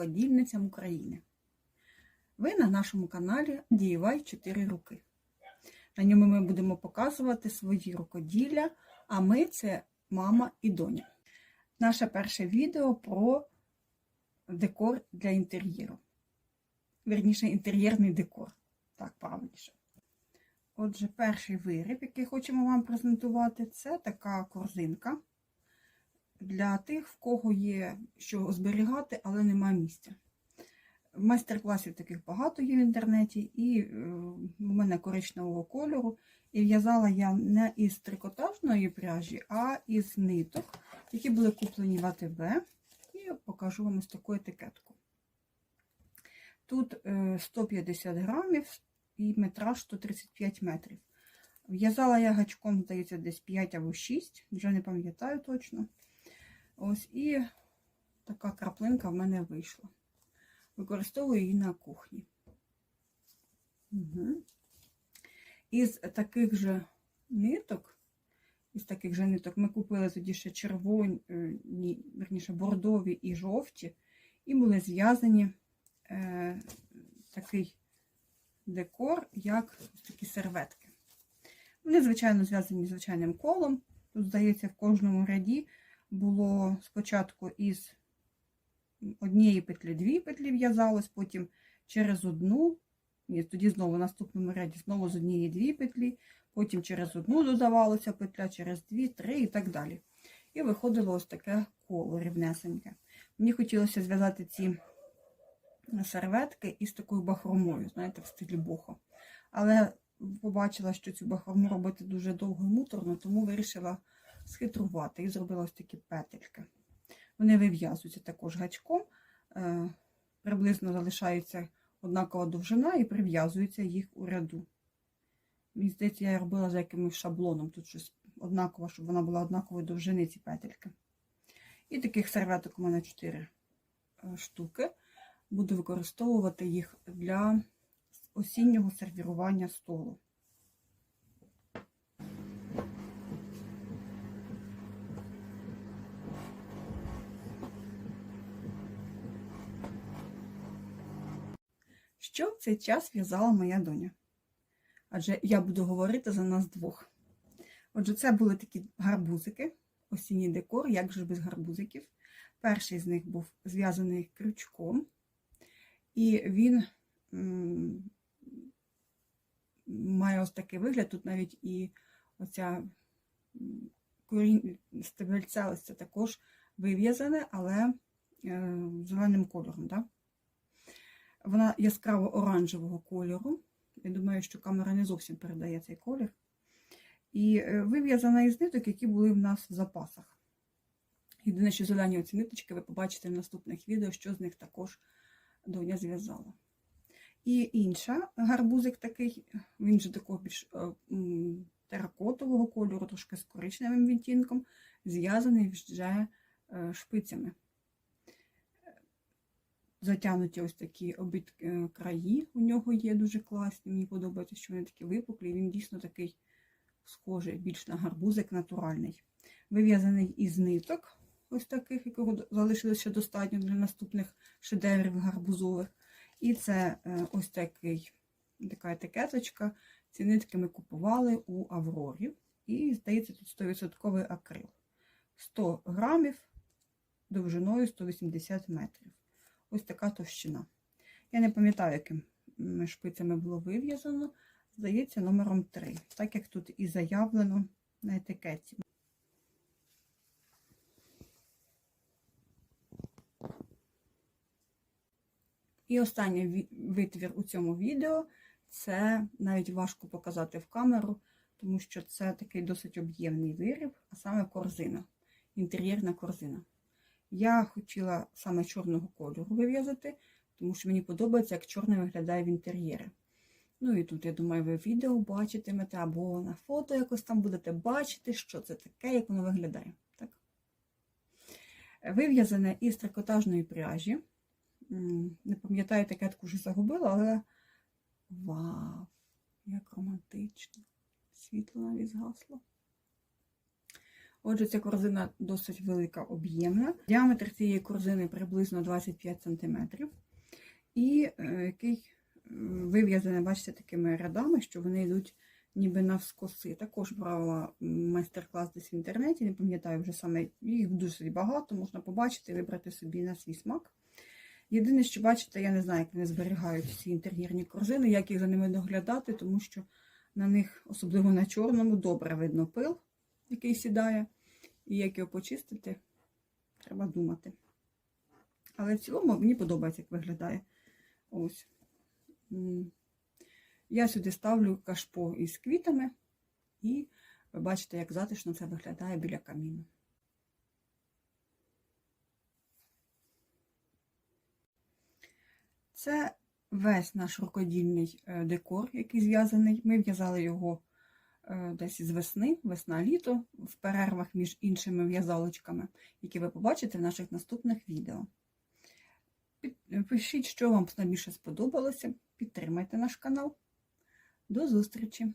рукодільницям України. Ви на нашому каналі DIY 4 руки. На ньому ми будемо показувати свої рукоділля, а ми це мама і доня. Наше перше відео про декор для інтер'єру. Вірніше, інтер'єрний декор. Так, правильніше. Отже, перший виріб, який хочемо вам презентувати, це така корзинка для тих, в кого є що зберігати, але немає місця. Майстер-класів таких багато є в інтернеті, і е, у мене коричневого кольору. І в'язала я не із трикотажної пряжі, а із ниток, які були куплені в АТБ. І покажу вам ось таку етикетку. Тут е, 150 грамів і метраж 135 метрів. В'язала я гачком, здається, десь 5 або 6, вже не пам'ятаю точно. Ось і така краплинка в мене вийшла. Використовую її на кухні. Угу. Із таких же ниток, із таких же ниток ми купили тоді ще червоні, верніше, бордові і жовті, і були зв'язані е, такий декор, як такі серветки. Вони, звичайно, зв'язані звичайним колом. Тут, здається, в кожному ряді було спочатку із однієї петлі дві петлі в'язалось, потім через одну, і тоді знову в наступному ряді знову з однієї дві петлі, потім через одну додавалося петля, через дві, три і так далі. І виходило ось таке коло рівнесеньке. Мені хотілося зв'язати ці серветки із такою бахромою, знаєте, в стилі бохо. Але побачила, що цю бахрому робити дуже довго і муторно, тому вирішила схитрувати і зробила ось такі петельки. Вони вив'язуються також гачком, е, приблизно залишається однакова довжина і прив'язується їх у ряду. Мені здається, я робила за якимось шаблоном, тут щось однаково, щоб вона була однакової довжини, ці петельки. І таких серветок у мене 4 штуки. Буду використовувати їх для осіннього сервірування столу. Що в цей час в'язала моя доня? Адже я буду говорити за нас двох. Отже, це були такі гарбузики, осінній декор, як же без гарбузиків. Перший з них був зв'язаний крючком, і він має ось такий вигляд. Тут навіть і оця корінь стебельця, також вив'язане, але е, зеленим кольором. Да? Вона яскраво оранжевого кольору. Я думаю, що камера не зовсім передає цей колір. І вив'язана із ниток, які були в нас в запасах. Єдине, що зелені оці ниточки, ви побачите в наступних відео, що з них також доня зв'язала. І інша гарбузик такий, він же такого більш теракотового кольору, трошки з коричневим відтінком, зв'язаний вже шпицями затягнуті ось такі обід краї. У нього є дуже класні. Мені подобається, що вони такі випуклі. Він дійсно такий схожий, більш на гарбузик натуральний. Вив'язаний із ниток, ось таких, якого залишилося достатньо для наступних шедеврів гарбузових. І це ось такий, така етикеточка. Ці нитки ми купували у Аврорі. І, здається, тут 100% акрил. 100 грамів довжиною 180 метрів. Ось така товщина. Я не пам'ятаю, якими шпицями було вив'язано. Здається, номером 3, так як тут і заявлено на етикеті. І останній витвір у цьому відео це навіть важко показати в камеру, тому що це такий досить об'ємний виріб, а саме корзина, інтер'єрна корзина. Я хотіла саме чорного кольору вив'язати, тому що мені подобається, як чорний виглядає в інтер'єрі. Ну і тут, я думаю, ви відео бачитимете, або на фото якось там будете бачити, що це таке, як воно виглядає. Так? Вив'язане із трикотажної пряжі. Не пам'ятаю, такетку вже загубила, але вау, як романтично! Світло навіть згасло. Отже, ця корзина досить велика, об'ємна. Діаметр цієї корзини приблизно 25 см. І е, який е, вив'язаний, бачите, такими рядами, що вони йдуть ніби навскоси. Також брала майстер-клас десь в інтернеті, не пам'ятаю вже саме, їх досить багато, можна побачити, вибрати собі на свій смак. Єдине, що бачите, я не знаю, як вони зберігають ці інтер'єрні корзини, як їх за ними доглядати, тому що на них, особливо на чорному, добре видно пил, який сідає. І як його почистити, треба думати. Але в цілому мені подобається, як виглядає. Ось. Я сюди ставлю кашпо із квітами, і ви бачите, як затишно це виглядає біля каміну. Це весь наш рукодільний е, декор, який зв'язаний. Ми в'язали його десь з весни, весна-літо, в перервах між іншими в'язалочками, які ви побачите в наших наступних відео. Пишіть, що вам найбільше сподобалося. Підтримайте наш канал. До зустрічі!